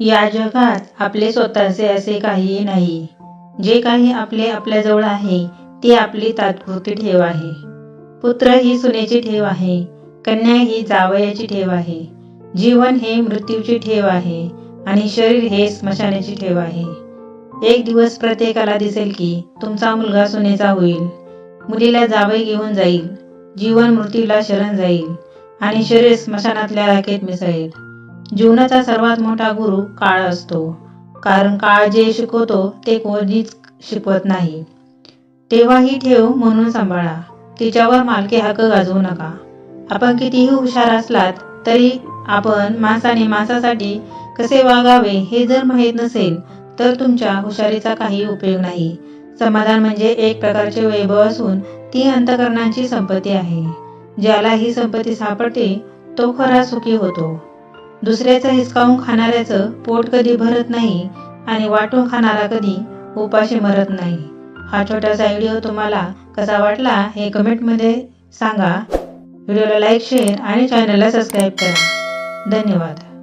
या जगात आपले स्वतःचे असे काहीही नाही. जे काही आपले आपल्याजवळ आहे ती आपली तात्पुरती ठेव आहे. पुत्र ही सुनेची ठेव आहे कन्या ही जावयाची ठेव आहे. जीवन हे मृत्यूची ठेव आहे आणि शरीर हे स्मशानाची ठेव आहे. एक दिवस प्रत्येकाला दिसेल की तुमचा मुलगा सुनेचा होईल. मुलीला जावई घेऊन जाईल. जीवन मृत्यूला शरण जाईल आणि शरीर स्मशानातल्या राखेत मिसळेल. जीवनाचा सर्वात मोठा गुरु काळ असतो. कारण काळ जे शिकवतो ते कोणीच शिकवत नाही. तेव्हा ही ठेव म्हणून सांभाळा. तिच्यावर मालकी हक्क गाजवू नका. आपण कितीही हुशार असलात तरी आपण माणसाने माणसासाठी कसे वागावे हे जर माहीत नसेल तर तुमच्या हुशारीचा काही उपयोग नाही. समाधान म्हणजे एक प्रकारचे वैभव असून ती अंतकरणाची संपत्ती आहे. ज्याला ही संपत्ती सापडते तो खरा सुखी होतो. दुसऱ्याचं हिसकावून खाणाऱ्याचं पोट कधी भरत नाही आणि वाटून खाणारा कधी उपाशी मरत नाही. हा छोटासा व्हिडिओ तुम्हाला कसा वाटला हे कमेंटमध्ये सांगा. व्हिडिओला लाईक शेअर आणि चॅनलला सबस्क्राईब करा. धन्यवाद.